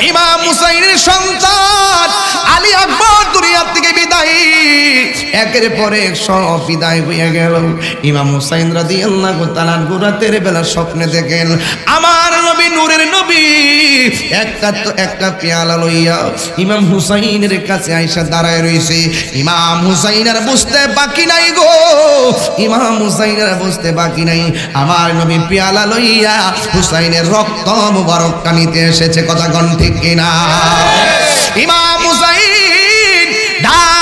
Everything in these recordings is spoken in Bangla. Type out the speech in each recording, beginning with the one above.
ইমাম হুসাইনের সন্তান একের পরে এক বিদায় হয়ে গেল। ইমাম হুসাইন রাদিয়াল্লাহু তাআলা রাতের বেলা স্বপ্নে দেখেন, আমার নবী নূরের নবী একটা তো একটা পেয়ালা লইয়া ইমাম হুসাইনের কাছে আইসা দাঁড়ায় রইছে। ইমাম হুসাইন আর বুঝতে বাকি নাই গো। ইমাম হুসাইন আর বুঝতে বাকি নাই। আমার নবী পেয়ালা লইয়া হুসাইনের রক্ত মুবারক কানিতে এসেছে, কথা কোন ঠিক কিনা? ইমাম হুসাইন দিয়া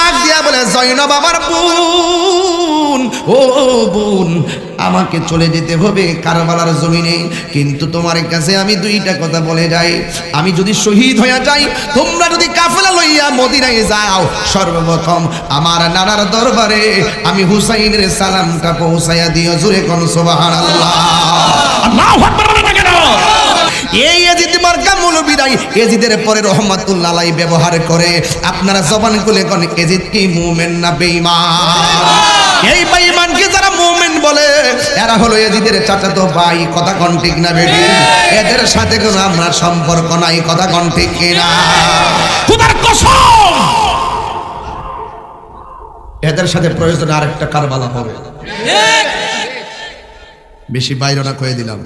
বলে জৈনব আমার বোন ও বোন আমাকে চলে যেতে হবে কারবালার জমিনে। কিন্তু তোমার কাছে আমি দুইটা কথা বলে যাই। আমি যদি শহীদ হয়ে যাই তোমরা যদি কাফেলা লইয়া মদিনায় যাও সর্বপ্রথম আমার নানার দরবারে আমি হুসাইনের সালামটা পৌঁছাইয়া দিও জুরে কোন সুবহানাল্লাহ। আল্লাহু এই মার্কা মৌলবীরাই এজিদের পরে রহমাতুল্লাহ ব্যবহার করে আপনারা জবান খুলে কোন এজিদ কি মুমেন না বেঈমান? এই বেঈমানকে যারা মুমেন বলে? এরা হলো এজিদের চাচাতো ভাই, কথা কোন ঠিক না বেটি? এদের সাথে কোনো আমরা সম্পর্ক নাই, কথা কোন ঠিক কিনা? খোদার কসম! এদের সাথে প্রয়োজন আরেকটা কারবালা হবে। বেশি বাইরনা কয়ে দিলাম।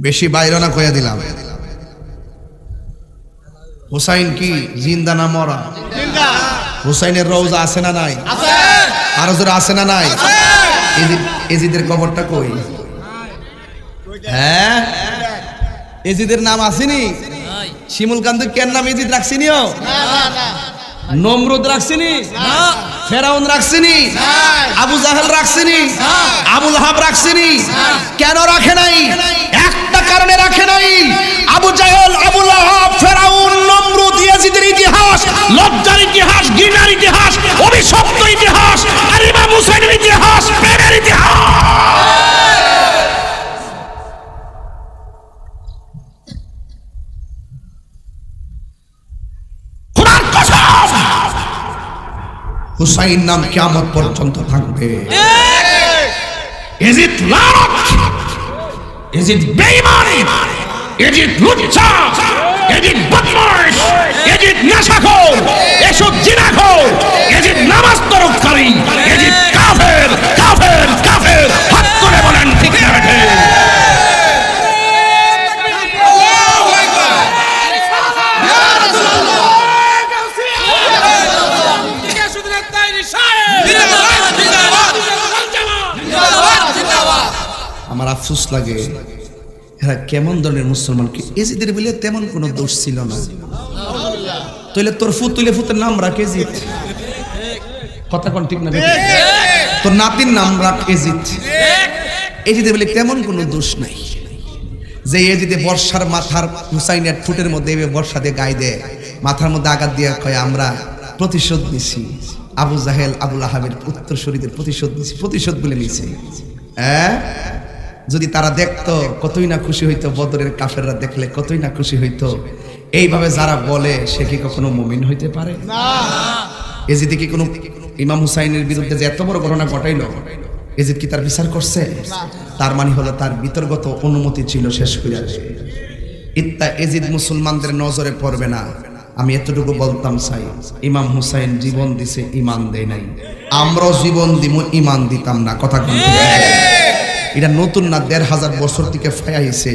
বেশি বাইরনা কয়ে দিলাম। হুসাইন কি? জিন্দা না মরা? হুসাইনের রোজা আছে না নাই? আরও জোরে আছে না নাই? এজিদের কবরটা কই? হ্যাঁ? এজিদের নাম আসেনি? শিমুল কান্ত কেন নাম এজিদ রাখছিনিও নমরুদ রাখছিনি? ফেরাউন রাখছিনি? আবু জাহেল রাখছিনি? আবুল হাব রাখছিনি? কেন রাখে নাই। একটা কারণে রাখে নাই। আবু জাহেল আবুল হাব ফেরাউন নমরুদ ইয়াজিদের ইতিহাস লজ্জার ইতিহাস ঘৃণার ইতিহাস অভিশপ্ত ইতিহাস আর ইমাম হুসাইনের ইতিহাস প্রেমের ইতিহাস। হুসাইন নাম কিয়ামত পর্যন্ত থাকবে। এজিদ লানত এজিদ বেঈমানি। এজিদ লুচ্চা এজিত বদমাস এজিত নেশাখোর এসব জিনাখোর এজিত নামাজ তরফকারী এজিদ কেমন ধরনের মুসলমান? কি এজিদের বলে তেমন কোনো দোষ ছিল না। তাইলে তোর ফুত তুলে ফুতের নাম রাখ এজিদ। কথা কোন ঠিক না তোর নাতির নাম রাখ এজিদ। এজিদের বলে তেমন কোনো দোষ নাই। যে এজিদে বর্ষার মাথার হুসাইনের ঠুটের মধ্যে বর্ষা দিয়ে গায়ে দেয় মাথার মধ্যে আঘাত দিয়ে কয় আমরা প্রতিশোধ নিছি। আবু জাহেল আবুল আহাবের উত্তর শরীরের প্রতিশোধ নিছি প্রতিশোধ বলে নিছে। হ্যাঁ? যদি তারা দেখতো কতই না খুশি হইতো বদরের কাফেররা দেখলে কতই না খুশি হইতো এইভাবে যারা বলে সে কি কখনো মুমিন হইতে পারে? এজিদে কি কোনো ইমাম হুসাইনের বিরুদ্ধে যে এত বড় ঘটনা ঘটাইলো? এজিদ কি তার বিচার করছে? তার মানে হলো তার বিতর্গত অনুমতি ছিল শেষ করে ইত্তা এজিদ মুসলমানদের নজরে পড়বে না। আমি এতটুকু বলতাম চাই ইমাম হুসাইন জীবন দিছে ইমান দেয় নাই। আমরাও জীবন দিব ইমান দিতাম না। কথা কোন এটা নতুন না, দেড় হাজার বছর থেকে ফায়াইছে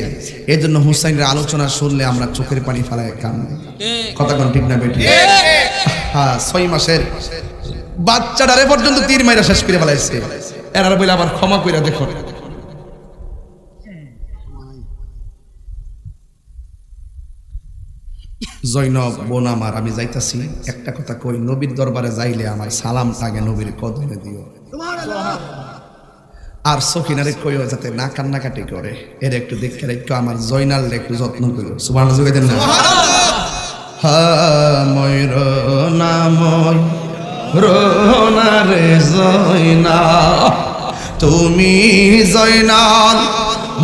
এই জন্য হুসাইনের আলোচনা শুনলে আমরা চোখের পানি ফেলায় কান কথা কোন ঠিক না বেটি হ্যাঁ ছয় মাসের বাচ্চাটারে পর্যন্ত তীর মাইরা শেষ করে ফেলাইছে। এরা বলে আবার ক্ষমা করে দেখো। জৈনব বোন আমার, আমি যাইতাছি। একটা কথা কই, নবীর দরবারে যাইলে আমার সালাম আগে নবীর কদমে দিও। আর সখিনারে কইও যাতে না কান্নাকাটি করে। এর একটু দেখে একটু আমার জয়নাল একটু যত্ন করো সুবাহ যোগাই না। ময়ূর নাময় রে জয়না তুমি জয়নাল,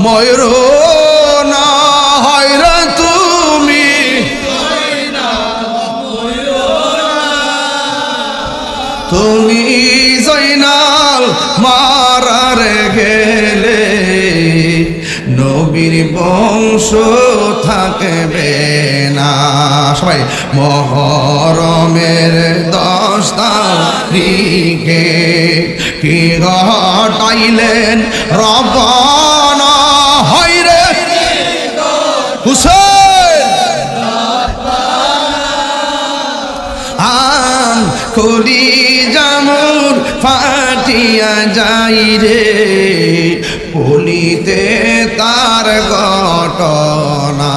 ময়ূর না তুমি। তুমি জয়নাল মারারে বংশ থাকবে না। সবাই মহরমের দশ তারিখে কি ঘটাইলেন? রবনা রে। হুসেন কলি জামুর ফাটিয়া যাই রে বলিতে তার ঘটনা।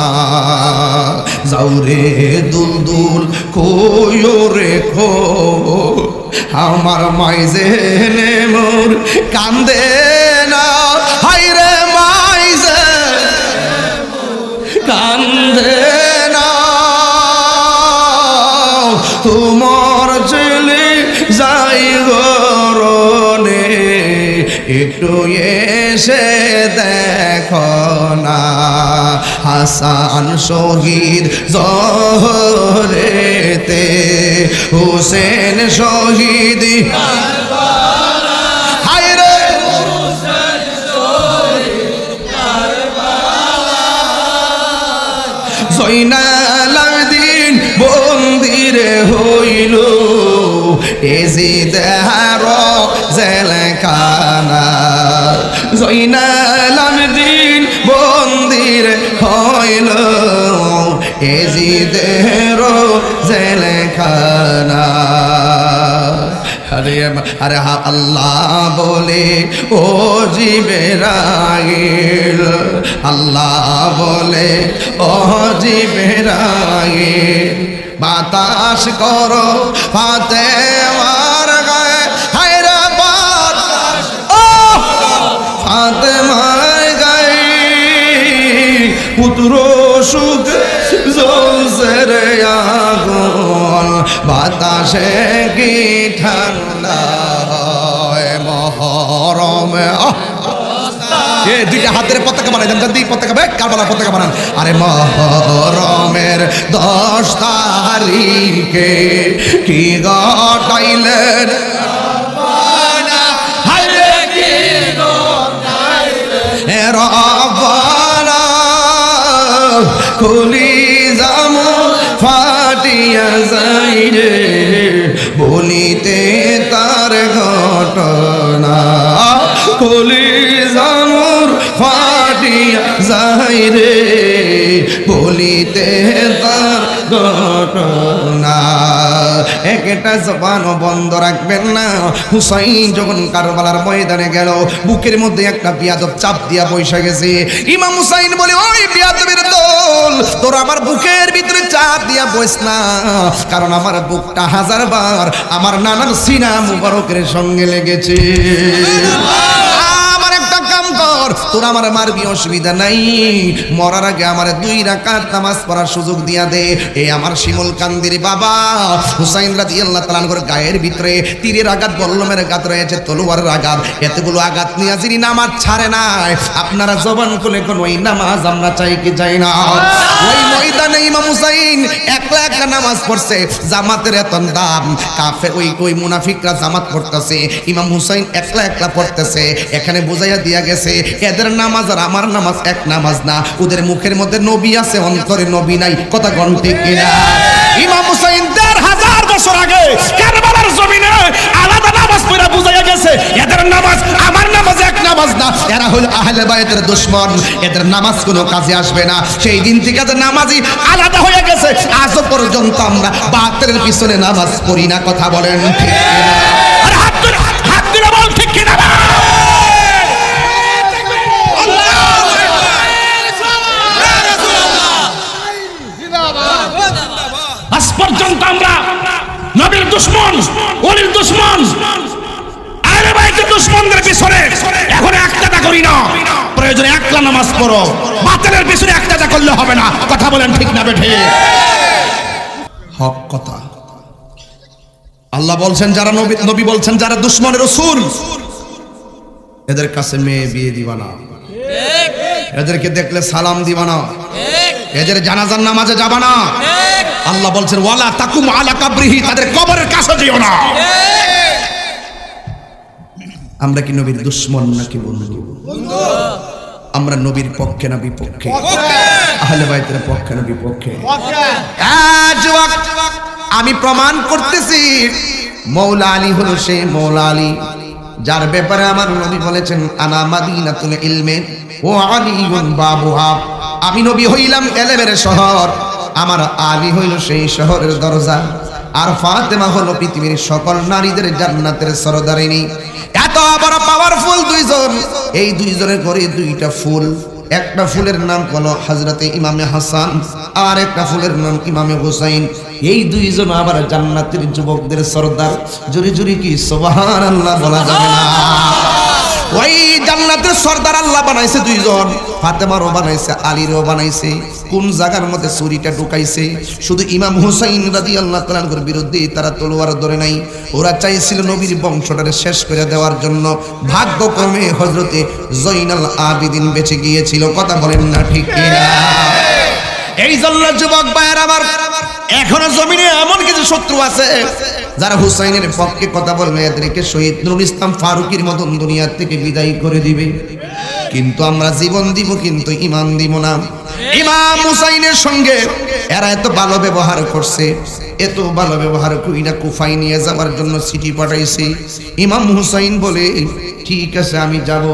যাওরে দুলদুল দুল কইও রে খো আমার মাইজে মোর কান্দে একটু এসে দেখো না। হাসান শহীদ জহরেতে হুসেন শহীদ জৈনালাদিন বন্দিরে হইল এজিদ হার জেলখানা জৈনালাদিন বন্দির হইল। এজিদ জেলখানা। আরে আরে হা, আল্লাহ বলে, ও জিবেরাইল। আল্লাহ বলে, ও জিবেরাইল, বাতাস করো ফাতে ফাতে মার গায়ে পুত্র সুখ জ্বলছে রে আগুন। বাতাসে কি ঠান্ডা মহরমে! এ দুইটা হাতের পতাকা বানাই দেন যদি পতাকা বে কারবালা পতাকা বানান। আরে মহরমের দশ তারিখে কি গটাইলেন? খুলি যাম ফাটিয়া যাই রে বলিতে তার ঘটনা। খুলি জামুর ফাটিয়া যাই রে বলিতে তার ঘটনা। একটা জবানও বন্ধ রাখবেন না। হুসাইন যখন কারবালার ময়দানে গেল, বুকের মধ্যে একটা বিয়াদব চাপ দিয়া বৈশা গেছে। ইমাম হুসাইন বলে, ওই বিয়াদবের দল, তোর আমার বুকের ভিতরে চাপ দিয়া বইস না। কারণ আমার বুকটা হাজার বার আমার নানার সিনা মুবারকের সঙ্গে লেগেছে। কর, তোর আমার মারবি অসুবিধা নাই। মরার আগে আমার দুই রাকাত নামাজ পড়ার সুযোগ দিয়া দে। এ আমার শিমুল কান্দির বাবা। হুসাইন রাজি আল্লাহ তালানগর গায়ের ভিতরে তীরের আঘাত, বল্লমের আঘাত রয়েছে, তলোয়ারের আঘাত। এতগুলো আঘাত নিয়ে যিনি নামাজ ছাড়ে নাই, আপনারা জবান খুলে কোন ওই নামাজ আমরা চাই কি চাই না? ওই ময়দানে ইমাম হুসাইন একলা একলা নামাজ পড়ছে, জামাতের এত দাম। কাফের ওই ওই মুনাফিকরা জামাত পড়তেছে, ইমাম হুসাইন একলা একলা পড়তেছে। এখানে বুঝাইয়া দিয়া গেছে এদের নামাজ আর আমার নামাজ এক নামাজ না। ওদের মুখের মধ্যে নবী আছে, অন্তরে নবী নাই, কথা গন্টে কিনা? ইমাম হুসাইন দেড় হাজার বছর আগে কারবালার জমিনে আলাদা নামাজ পড়া বুঝাইয়া গেছে, এদের নামাজ আমার নামাজ এক নামাজ না। এরা হলো আহলে বাইতের দুশ্মন, এদের নামাজ কোনো কাজে আসবে না। সেই দিন থেকে যে নামাজি আলাদা হয়ে গেছে। আজও পর্যন্ত আমরা বাতের পিছনে নামাজ পড়ি না, কথা বলেন ঠিক দুশ্মন অলির দুশ্মন। আরে বাইকের দুশ্মনদের পিছনে। এখন একটাটা করি না। প্রয়োজনে একলা নামাজ পড়ো। বাতিলের পিছনে একটাটা করলে হবে না। কথা বলেন ঠিক না বেঠে? হক কথা। আল্লাহ বলছেন যারা নবী নবী বলছেন যারা দুশ্মনের রসুল এদের কাছে মেয়ে বিয়ে দিবা না। এদেরকে দেখলে সালাম দিবা না। এদের জানাজার নামাজে যাবা না। আল্লাহ বলছেন ওয়ালা তাকুম আলা কাবরিহি তাদের কবরের কাছে যেও না। আমরা কি নবীর দুশ্মন নাকি বন্ধু? আমরা নবীর পক্ষে না বিপক্ষে? আহলে বাইতের পক্ষে না বিপক্ষে? আজ আমি প্রমাণ করতেছি মৌলা আলী হলো সেই মৌলা আলী যার ব্যাপারে আমার নবী বলেছেন আনা মাদিনাতুল ইলমে ও আলীউন বাবুহা। আমি নবী হইলাম এলেমের শহর। আমার আলী হইল সেই শহরের দরজা। আর ফাতেমা হলো পৃথিবীর সকল নারীদের জান্নাতের সরদারিনী। এত বড় পাওয়ারফুল দুইজন। এই দুইজনের ঘরে দুইটা ফুল। একটা ফুলের নাম হলো হজরতে ইমামে হাসান, আর একটা ফুলের নাম ইমামে হুসাইন। এই দুইজন আবার জান্নাতের যুবকদের সর্দার। জুরি জুরি কি সোবাহান আল্লাহ বলা যাবে না? ওই জান্নাতের সর্দার আল্লাহ বানাইছে দুইজন, ফাতেমারও বানাইছে, আলীরও বানাইছে, কোন জায়গার মধ্যে চুরিটা ঢুকাইছে? শুধু ইমাম হুসাইন রাজি আল্লাহ তালার বিরুদ্ধে তারা তলোয়ার ধরে নাই। ওরা চাইছিল নবীর বংশটারে শেষ করে দেওয়ার জন্য। ভাগ্যক্রমে হজরতে জৈনাল আবিদিন বেঁচে গিয়েছিল, কথা বলেন না ঠিক কিনা? এই জন্য যুবক ভাইয়ের আমার, এখনও জমিনে এমন কিছু শত্রু আছে, যারা হুসাইনের পক্ষে কথা বলবে, এদেরকে শহীদ নুরুল ইসলাম ফারুকির মতন দুনিয়ার থেকে বিদায় করে দিবে। কিন্তু আমরা জীবন দিব, কিন্তু ইমান দিব না। ইমাম হুসাইনের সঙ্গে এরা এত ভালো ব্যবহার করছে, এত ভালো ব্যবহার করি না কুফাই নিয়ে যাওয়ার জন্য চিঠি পাঠাইছে। ইমাম হুসাইন বলে, ঠিক আছে, আমি যাব।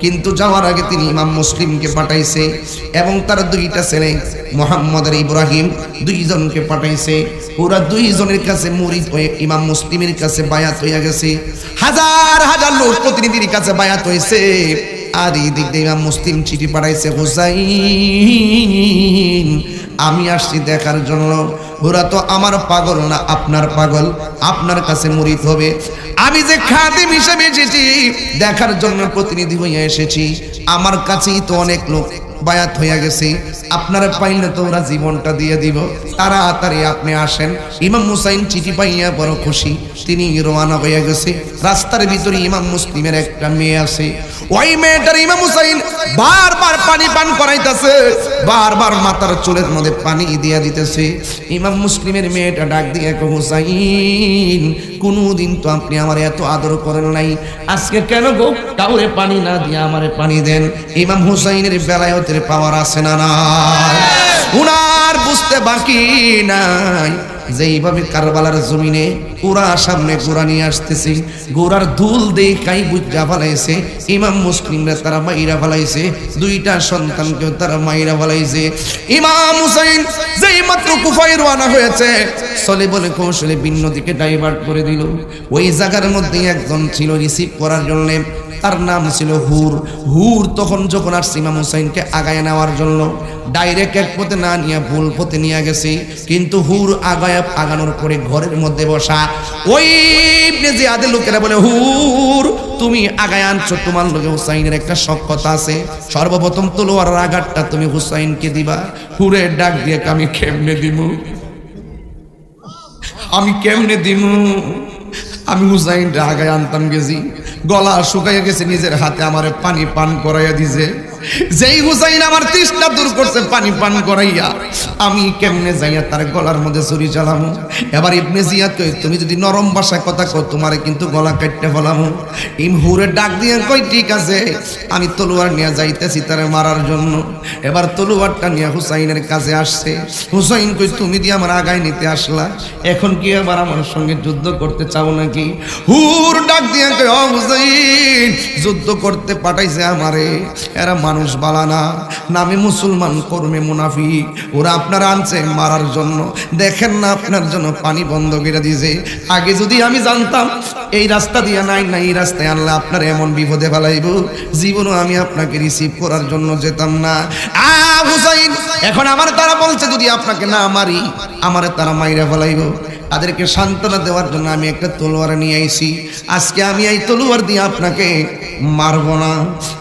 কিন্তু যাওয়ার আগে তিনি ইমাম মুসলিমকে পাঠাইছে এবং তার দুইটা ছেলে, মোহাম্মদ আর ইব্রাহিম, দুইজনকে পাঠাইছে। ওরা দুইজনের কাছে মুরিদ হয়ে ইমাম মুসলিমের কাছে বায়াত হইয়া গেছে। হাজার হাজার লোক প্রতিনিধির কাছে বায়াত হয়েছে আর এই দিক দিয়ে মুসলিম চিঠি পাঠাইছে, হুসাইন, আমি আসছি দেখার জন্য। ওরা তো আমার পাগল না, আপনার পাগল। আপনার কাছে মুরিদ হবে। আমি যে খাদিম হিসেবে এসেছি, দেখার জন্য প্রতিনিধি হইয়া এসেছি। আমার কাছেই তো অনেক লোক। বায়াত হইয়া গেছি। আপনারা পাইলে তো ওরা জীবনটা দিয়ে দিব। তাড়াতাড়ি আপনি আসেন। ইমাম মুসাইন চিঠি পাইয়া বড় খুশি। তিনি রোয়ানা হইয়া গেছে। রাস্তার ভিতরে ইমাম মুসলিমের একটা মেয়ে আছে। ওই মেয়েটার ইমাম হুসাইন বারবার পানি পান করাইতেছে। বারবার মাথার চুলের মধ্যে পানি দিয়া দিতেছে। ইমাম মুসলিমের মেয়েটা ডাক দিয়ে হুসাইন, কোনোদিন তো আপনি আমার এত আদর করেন নাই। আজকে কেন গো কাউরে পানি না দিয়ে আমারে পানি দেন? ইমাম হুসাইনের বেলায়তের পাওয়ার আসে না না উনার বুঝতে বাকি নাই। যে এইভাবে কারবালার জমিনে পুরা সামনে গোড়া নিয়ে আসতেছে, গোড়ার ধুল দিয়ে কাই বুঝা ফেলাইছে, ইমাম মুসলিমরা তারা মাইরা ফেলাইছে, দুইটা সন্তানকেও তারা মাইরা ফেলাইছে। ইমাম হুসাইন যেই মাত্র কুফাই রওনা হয়েছে চলে বলে কৌশলে ভিন্ন দিকে ডাইভার্ট করে দিল। ওই জায়গার মধ্যে একজন ছিল রিসিভ করার জন্য, তার নাম ছিল হুর। হুর তখন যখন আর সিমাম হুসাইনকে আগায় নেওয়ার জন্য ডাইরেক্ট এক পথে না নিয়ে ভুল পথে নিয়ে গেছে। কিন্তু হুর আগায় আগানোর পরে ঘরের মধ্যে বসা। ওই ইবনে জিয়াদের লোকেরা বলে, হুর, তুমি আগায় আনছো, তোমার লোকে হুসাইনের একটা সক্ষতা আছে। সর্বপ্রথম তলোয়ার আঘাতটা তুমি হুসাইনকে দিবা। হুরের ডাক দিয়ে আমি কেমনে দিমু? আমি কেমনে দিমু? আমি হুসাইন আগায় আনতাম গেছি। গলা শুকাইয়া গেছে, নিজের হাতে আমার পানি পান করাইয়া দিছে। যেই হুসাইন আমার তৃষ্ণা দূর করছে, পানি পান করাইয়া, আমি কেমনে যাইয়া তার গলার মধ্যে ছুরি চালামু? এবার ইবনে জিয়াদ কই তুমি যদি নরম ভাষায় কথা কও, তোমারে কিন্তু গলা কাটতে ফেলামু ইম হুরে ডাক দিয়ে কই ঠিক আছে, আমি তলোয়ার নিয়ে যাইতেছি তারে মারার জন্য। এবার তলোয়ারটা নিয়ে হুসাইনের কাছে আসছে। হুসাইন কই তুমি দিয়ে আমার আগায় নিতে আসলা, এখন কি আবার আমার সঙ্গে যুদ্ধ করতে চাও নাকি? হুর ডাক দিয়ে কই ও হুসাইন, যুদ্ধ করতে পাঠাইছে আমারে, এরা মানুষ বালানা নামে মুসলমান কর্মে মুনাফি ওরা আপনার আনছে মারার জন্য। দেখেন না, আপনার জন্য পানি বন্ধ করে দিয়েছে। আগে যদি আমি জানতাম, এই রাস্তা দিয়ে নাই না, এই রাস্তায় আনলে আপনার এমন বিপদে ফেলাইব। জীবনও আমি আপনাকে রিসিভ করার জন্য যেতাম না। এখন আমার তারা বলছে যদি আপনাকে না মারি, আমারে তারা মাইরা ফেলাইব। তাদেরকে সান্ত্বনা দেওয়ার জন্য আমি একটা তলোয়ার নিয়ে আইছি। আজকে আমি এই তলোয়ার দিয়ে আপনাকে মারব না।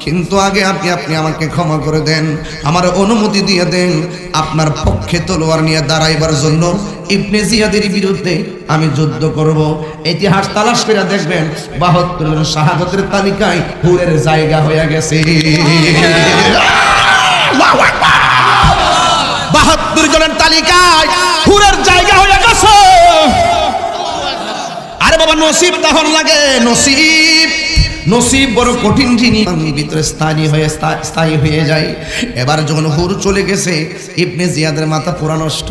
কিন্তু আগে আপনি আপনি আমাকে ক্ষমা করে দেন। আমার অনুমতি দিয়ে দেন আপনার পক্ষে তলোয়ার নিয়ে দাঁড়াইবার জন্য। ইবনে জিয়াদের বিরুদ্ধে আমি যুদ্ধ করব। ইতিহাস তালাশ করে দেখবেন বাহাত্তর জন শাহাদতের তালিকায় হুরের জায়গা হয়ে গেছে। বাহাত্তর জনের তালিকায় হুরের জায়গা হয়ে গেছে। আরে বাবা নসিব তখন লাগে নসিব। নসিব বড় কঠিন জিনিস। ভিতরে স্থায়ী হয়ে স্থায়ী হয়ে যায় এবার যখন হুর চলে গেছে, ইবনে জিয়াদের মাথা পুরা নষ্ট।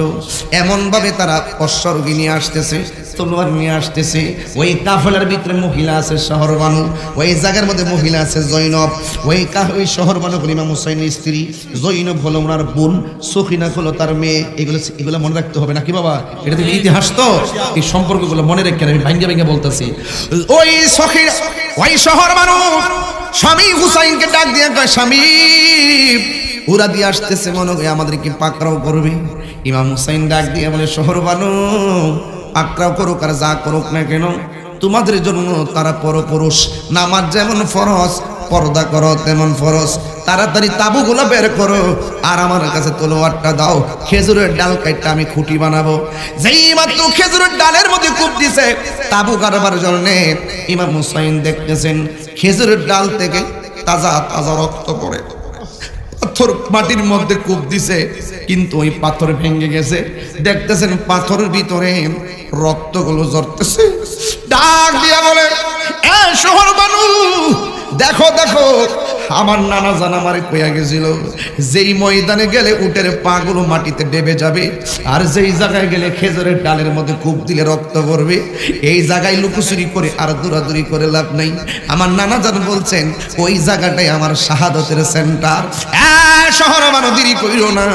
এমন ভাবে তারা অশ্বরোগী নিয়ে আসতেছে, তলোয়ার নিয়ে আসতেছে। ওই কাফেলার ভিতরে মহিলা আছে শহর বানু ওই জায়গার মধ্যে মহিলা আছে জৈনব। ওই ওই শহর বানু হল ইমাম স্ত্রী। জৈনব হলো ওনার বোন, সখিনা হলো তার মেয়ে। এগুলো এগুলো মনে রাখতে হবে নাকি বাবা? এটা তো ইতিহাস তো। এই সম্পর্কগুলো মনে রেখে আমি ভাঙ্গে ভাঙ্গে বলতেছি। ওই সখী, ওই শহর মানুষ। স্বামী হুসাইনকে ডাক দিয়ে কয়, স্বামী ওরা দিয়ে আসতেছে মনে হয় আমাদেরকে পাকড়াও করবে? ইমাম হুসাইন ডাক দিয়ে বলে, শহর বানু পাকড়াও করুক আর যা করুক না কেন, তোমাদের জন্য তারা পরপুরুষ। নামাজ যেমন ফরজ, পর্দা করো তেমন ফরজ। তাড়াতাড়ি তাবুগুলো বের করো। আর আমার কাছে তলোয়ারটা দাও, খেজুরের ডাল কাইটটা আমি খুঁটি বানাবো। যেই মাত্র খেজুরের ডালের মধ্যে কূপ দিছে, তাবু কারবার জন্য ইমাম হুসাইন দেখতেছেন, খেজুরের ডাল থেকে তাজা তাজা রক্ত পড়ে। পাথর মাটির মধ্যে কূপ দিছে, কিন্তু ওই পাথর ভেঙে গেছে। দেখতেছেন পাথরের ভিতরে রক্তগুলো ঝরতেছে। ডাক দিয়া বলে, এ শহর বানু দেখো দেখো আমার নানা জানা মারে কইয়া গেছিল, যেই ময়দানে গেলে উটের পাগুলো মাটিতে ডেবে যাবে, আর যেই জায়গায় গেলে খেজুরের ডালের মধ্যে কূপ দিলে রক্ত করবে এই জায়গায় লুকুচুরি করে আর দূরাদুরি করে লাভ নাই। আমার নানা জান বলছেন, ওই জায়গাটাই আমার শাহাদতের সেন্টার শহর আমার দেরি কইল না।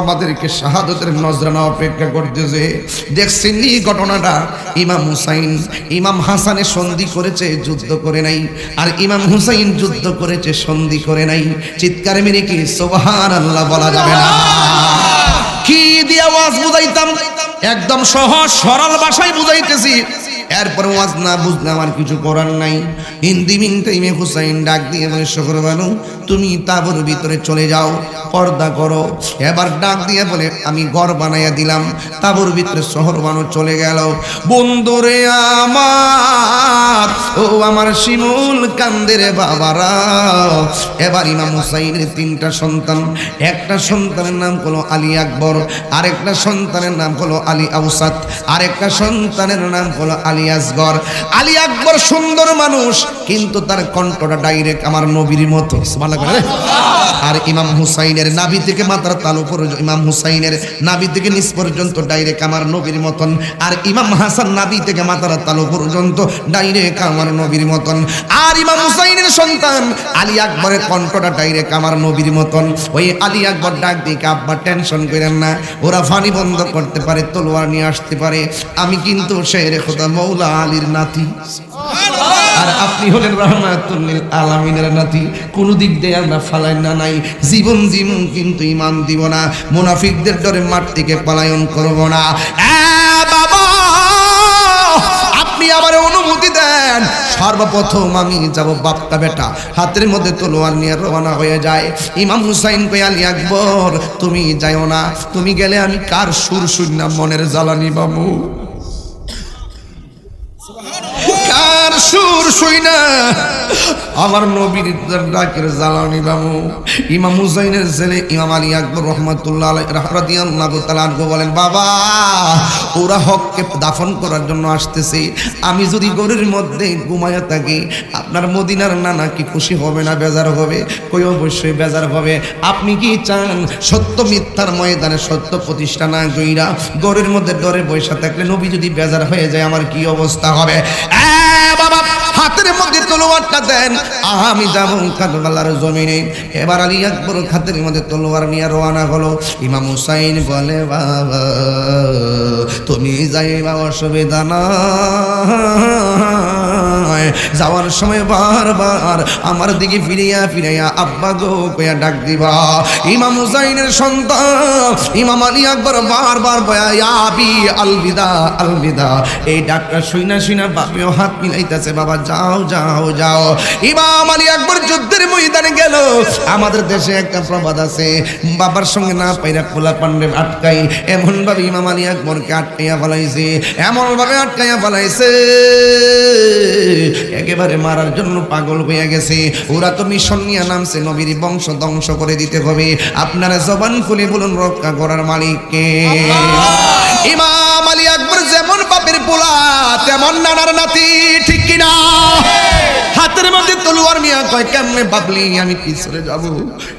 আমাদেরকে শাহাদতের নজরানা অপেক্ষা করতেছে। দেখছেন এই ঘটনাটা? ইমাম হুসাইন ইমাম হাসানে সন্ধি করেছে যুদ্ধ করে নাই। আর ইমাম হুসাইন যুদ্ধ করেছে সন্ধি করে নাই। চিৎকার মেরে কি সোবাহান আল্লাহ বলা যাবে না? কি দিয়ে আওয়াজ বুঝাইতাম? একদম সহজ সরল ভাষায় বুঝাইতেছি। এরপর ওয়াজ না বুঝলে আমার কিছু করার নাই। হিন্দি মিন হুসাইন ডাক দিয়ে বলে শহর বানু, তুমি তাবর ভিতরে চলে যাও, পর্দা করো। এবার ডাক দিয়ে বলে, আমি ঘর বানাইয়া দিলাম, তাবর ভিতরে শহর বানু চলে গেল। বন্ধুরে আমার, ও আমার শিমুল কান্দের বাবারা। এবার ইমাম হুসাইনের তিনটা সন্তান, একটা সন্তানের নাম হলো আলী আকবর, আরেকটা সন্তানের নাম হলো আলী আউসাদ আরেকটা সন্তানের নাম হলো আলী আসগর। আলী আকবর সুন্দর মানুষ কিন্তু তার কণ্ঠটা ডাইরেক্ট আমার নবীর মতো। আর ইমাম হুসাইনের নাভি থেকে মাথার তালু পর্যন্ত ইমাম হুসাইনের নাভি থেকে নিচ পর্যন্ত ডাইরেক্ট আমার নবীর মতন। আর ইমাম হাসান নাভি থেকে মাথার তালু পর্যন্ত ডাইরেক্ট আমার নবীর মতন। আর ইমাম হুসাইনের সন্তান আলী আকবরের কণ্ঠটা ডাইরেক্ট আমার নবীর মতন। ওই আলী আকবর ডাক দিয়ে আব্বা টেনশন করেন না। ওরা ফানি বন্ধ করতে পারে তলোয়ার নিয়ে আসতে পারে। আমি কিন্তু শের খোদা মৌলা আলীর নাতি। আর আপনি হলেন রহমাতুল্লিল আলামিনের নাতি। কোন দিক দিয়ে আমরা ফালাই না, নাই। জীবন জীবন কিন্তু ইমান দিব না। মুনাফিকদের ডরে মাঠ থেকে পলায়ন করব না। বাবা, আপনি আমার অনুমতি দেন। সর্বপ্রথম আমি যাব বাপটা বেটা। হাতের মধ্যে তলোয়ার নিয়ে রওনা হয়ে যায়। ইমাম হুসাইন কই আলী আকবর, তুমি যাইও না। তুমি গেলে আমি কার সুর শুন মনের জ্বালানি বাবু? কার সুর শুই না। আমার নবীর ডাকের জ্বালানি বাবু, ইমাম হুসাইনের ছেলে ইমাম আলী আকবর রহমতুল্লাহ রাদিয়াল্লাহু বলেন, বাবা, ওরা হককে দাফন করার জন্য আসতেছে। আমি যদি গরুর মধ্যে ঘুমায়া থাকি, আপনার মদিনার নানা কি খুশি হবে না বেজার হবে? কই, অবশ্যই বেজার হবে। আপনি কি চান সত্য মিথ্যার ময়দানে সত্য প্রতিষ্ঠা না গইরা গরুর মধ্যে ডরে বৈশা থাকলে নবী যদি বেজার হয়ে যায়, আমার কি অবস্থা হবে? হাতের মধ্যে তলোয়ারটা দেন। আমি যাব কারবালার জমিনে। এবার আলী আকবর হাতের মধ্যে তলোয়ার নিয়ে রওনা হলো। ইমাম হুসাইন বলে, বাবা, তুমি যাইবা, অসুবিধা না যাওয়ার সময় বারবার আমার দিকে ফিরিয়া ফিরাইয়া আব্বা গো কইয়া ডাক দিবা। ইমাম হুসাইনের সন্তান, ইমাম আলী আকবর বারবার বয়া, ইয়া আবি, আলবিদা আলবিদা। এই ডাকটা শুইনা শুইনা বাপেও হাত মিলাইতেছে, বাবা যাও যাও যাও। ইমাম আলী আকবর যুদ্ধের ময়দানে গেল। আমাদের দেশে একটা প্রবাদ আছে বাবার সঙ্গে না পাইরা খোলা পান্ডে আটকাই। এমন ভাবে ইমাম আলী আকবরকে আটকাইয়া ফেলাইছে এমন ভাবে আটকাইয়া ফেলাইছে। একেবারে মারার জন্য পাগল হয়ে গেছে। ওরা তো মিশন নিয়ে নামছে নবীর বংশ ধ্বংস করে দিতে হবে। আপনারা জবান খুলে বলুন রক্ষা করার মালিককে। ইমাম আলী পোলা তেমন নানার নাতি, ঠিক কিনা? হাতের মধ্যে তলোয়ার নিয়ে কয়, কেমনে বাবলি, আমি পিছনে যাব?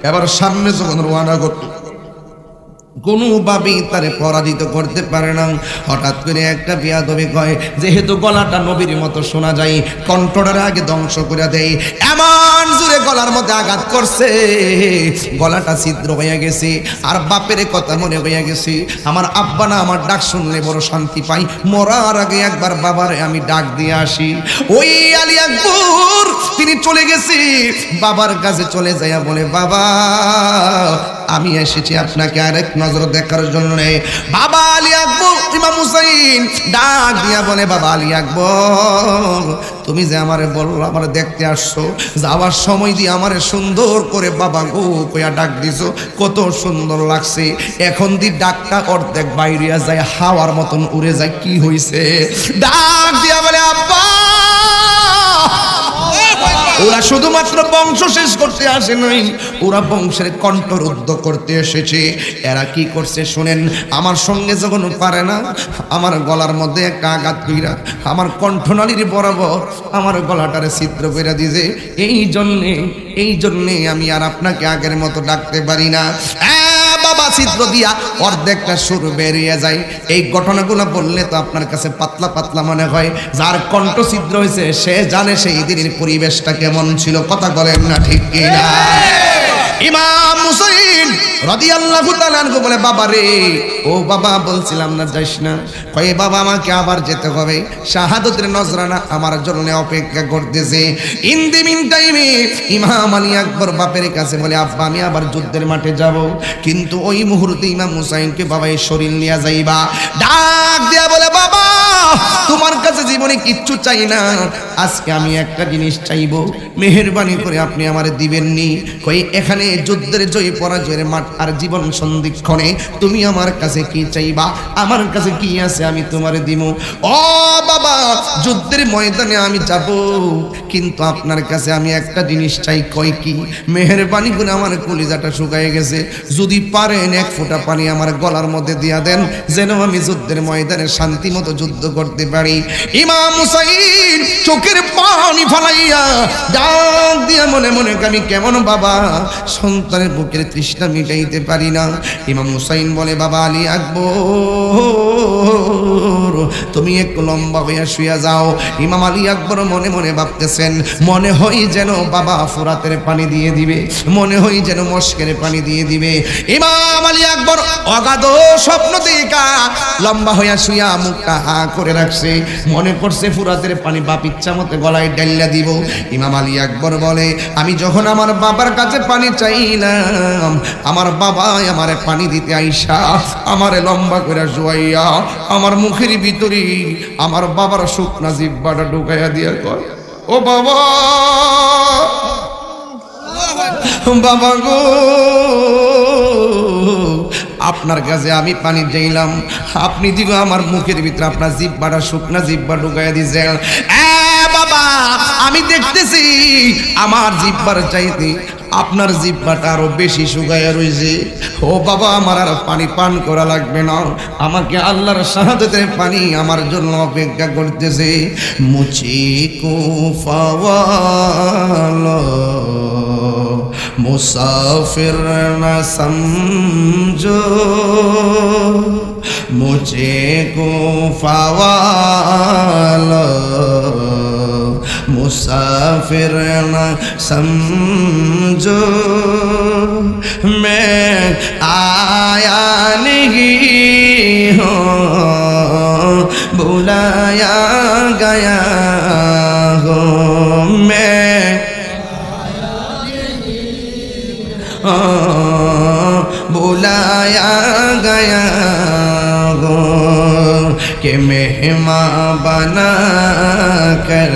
এবার সামনে যখন রোয়ানা করতে কোনোভাবেই তারে পরাজিত করতে পারে না। হঠাৎ করে একটা বিয়াদবি কয়, যেহেতু গলাটা নবীর মতো শোনা যায়, কণ্ঠটার আগে ধ্বংস করে দেয়। এমন জোরে গলার মধ্যে আঘাত করছে। গলাটা ছিদ্র হয়ে গেছে, আর বাপের কথা মনে হয়ে গেছে, আমার আব্বা না আমার ডাক শুনলে বড় শান্তি পাই মরার আগে একবার বাবারে আমি ডাক দিয়ে আসি। ওই আলী আকবর, তিনি চলে গেছি। বাবার কাছে চলে যাইয়া বলে, বাবা আমি এসেছি আপনাকে আরেক নজর দেখার জন্য। বাবা আলী আকবর, ইমাম হুসাইন, ডাক দিয়া বলে, বাবা আলী আকবর, তুমি যে আমারে বলল, আমার দেখতে আসছো, যাওয়ার সময় দিয়ে আমারে সুন্দর করে বাবা গো কইয়া ডাক দিছো, কত সুন্দর লাগছে। এখন দি ডাকটা অর্ধেক বাইরিয়া যায়, হাওয়ার মতন উড়ে যায়, কি হইছে? ডাক দিয়া ওরা শুধুমাত্র বংশ শেষ করতে আসে নাই। ওরা বংশের কণ্ঠরুদ্ধ করতে এসেছে। এরা কি করছে শুনেন, আমার সঙ্গে যখন পারে না, আমার গলার মধ্যে একটা আঘাত কইরা, আমার কণ্ঠনালীর বরাবর আমার গলাটারে ছিদ্র করে দিছে এই জন্যে এই জন্যে আমি আর আপনাকে আগের মতো ডাকতে পারি না। ছিদ্র দিয়া অর্ধেকটা সুর বেরিয়ে যায়। এই ঘটনাগুলো বললে তো আপনার কাছে পাতলা পাতলা মনে হয়। যার কণ্ঠ ছিদ্র হয়েছে, সে জানে সেই দিনের পরিবেশটা কেমন ছিল। কথা বলেন না ঠিক কিনা? ইমাম মুসাইন রাদিয়াল্লাহু তাআলা আনহু বলে, বাবা রে, ও বাবা, বলছিলাম না যাইস না। কয়ে, বাবা, আমাকে আবার যেতে হবে। শাহাদতের নজরানা আমার জন্য অপেক্ষা করতেছে। ইন দি মিন টাইমে ইমাম আলী আকবর বাপের কাছে বলে, আব্বা, আমি আবার যুদ্ধের মাঠে যাব। কিন্তু ওই মুহূর্তে ইমাম হুসাইনকে বাবা এই শরীর নিয়ে যাইবা। ডাক দিয়া বলে, বাবা, তোমার কাছে জীবনে কিচ্ছু চাই না। আজকে আমি একটা জিনিস চাইব। মেহেরবানি করে আপনি আমারে দিবেননি। কই এখানে যুদ্ধের জয় পরাজয়ের মাঠ আর জীবন সন্ধিক্ষণে তুমি আমার কাছে কি চাইবা? আমার কাছে কি আছে আমি তোমারে দিব ও বাবা, যুদ্ধের ময়দানে আমি যাব, কিন্তু আপনার কাছে আমি একটা জিনিস চাই কই কি? মেহেরবানি করে আমার কলিজাটা শুকায় গেছে। যদি পারেন এক ফোঁটা পানি আমার গলার মধ্যে দিয়া দেন, যেন আমি যুদ্ধের ময়দানে শান্তি মতো যুদ্ধ করতে পারি। ইমাম হুসাইন চোখের পানি ফালাইয়া ডাক দিয়া মনে মনে আমি কেমন বাবা? সন্তানের বুকের তৃষ্ণা মিটাইতে পারি না। ইমাম হুসাইন বলে, বাবা আলী আকবর, তুমি একটু লম্বা হইয়া শুয়া যাও। ইমাম আলী আকবর মনে মনে ভাবতেছেন, মনে হয় যেন বাবা ফুরাতের পানি দিয়ে দিবে, মনে হয় যেন মস্কের পানি দিয়ে দিবে। ইমাম আলী আকবর অগাধ স্বপ্ন দেখা, লম্বা হইয়া শুয়া মুখটা হা করে রাখছে। মনে করছে ফুরাতের পানি বাপ ইচ্ছা মতো গলায় ডাইলা দিব। ইমাম আলী আকবর বলে, আমি যখন আমার বাবার কাছে পানি চাইলাম আমার বাবা আমারে পানি দিতে আইসা, আমারে লম্বা করে শুয়াইয়া আমার মুখের ভিতরে আমার বাবার শুকনা জিব্বাটা ঢুকাইয়া দিয়া কয়, ও বাবা বাবা গো, আপনার কাছে আমি পানি চাইলাম। আপনি দিব আমার মুখের ভিতরে আপনার জিব্বাটা, শুকনা জিব্বা ঢুকাইয়া দিয়েছেন বাবা, আমি দেখতেছি আমার জিব্বার চাইতে আপনার জিব্বাটা আরও বেশি শুকাইয়া রয়েছে ও বাবা, আমার আর পানি পান করা লাগবে না। আমাকে আল্লাহর সাহায্যে পানি আমার জন্য অপেক্ষা করতেছে। মুচি কুফাওয়াল মুসাফির না সমঝো মুচে কুফাওয়াল। मुसाफिर न समझो। मैं आया नहीं हूँ बुलाया गया हूँ। मैं बुलाया गया हो कि मेहमा बना कर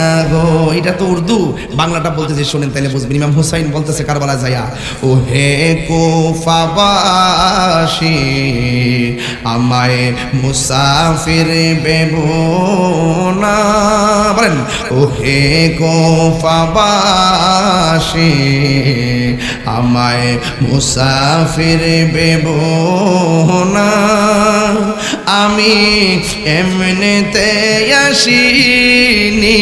গো এটা তো উর্দু। বাংলাটা বলতেছে, শোনেন তাইলে বুঝবেন। ইমাম হুসাইন বলতেছে কারবালা যায়া ও হে কোফাবাসী আমায় মুসাফির বেবনা। বলেন ও হে কোফাবাসী আমায় মুসাফির বেবনা। আমি এমনিতে আসিনি।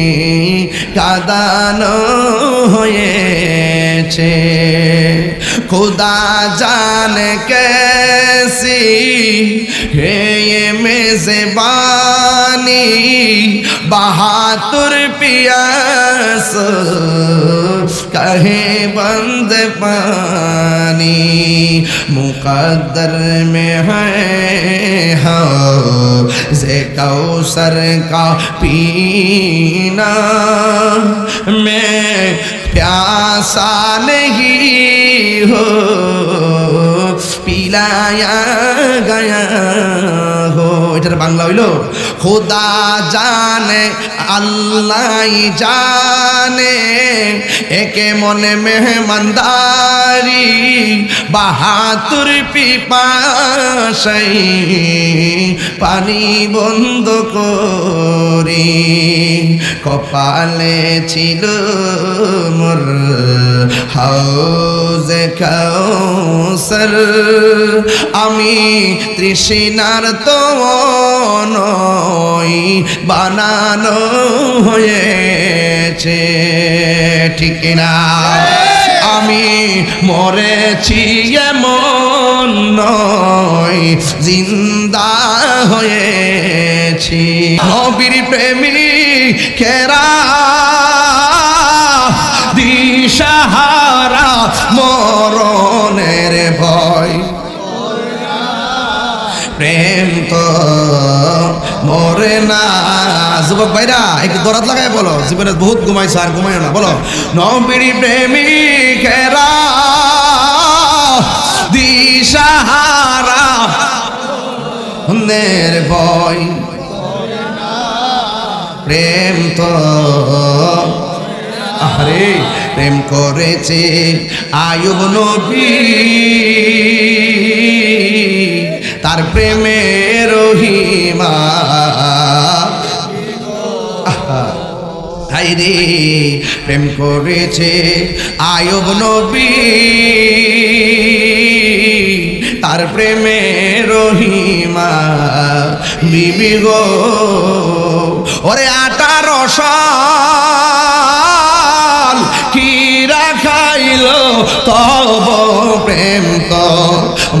কাদানো হয়েছে খুদা জান कैसी है ये मेजबानी बहादुर पियास कहे बंद पानी मुकद्दर में है हाँ से कौसर का पीना मैं प्यासा नहीं हो পিলায়া গায়া হো এটার বাংলা হইল খোদা জানে আল্লাহ জানে একে মনে মেহমানদারি বাহাতুর পিপাসাই পানি বন্ধ করি কপালে ছিল মোর হাউজে কাউসার। আমি তৃষ্ণার তো নই বানানো হয়েছে ঠিক না? আমি মরেছি এমন নয় জিন্দা হয়েছি। নবীর প্রেমী কেরা? দিশাহারা মরণের ভয়। প্রেম তো মরে না। যুবক ভাইরা, একটু দরাত লাগাই বলো। জীবনে বহুত ঘুমাইছো, আর ঘুমাই না, বলো। নবীর প্রেমিকেরা দিশাহারা নের ভয় প্রেম তো আরে প্রেম করেছে আয়ুব নবী। তার প্রেমে রহিমা। হাইরে প্রেম করেছে আয়ুব নবী। তার প্রেমে রহিমা। বিবি গো, ওরে আঠারো সাল কি রাখাইল তব প্রেম তো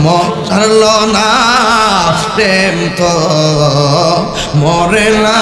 মরল না প্রেম তো মরে না।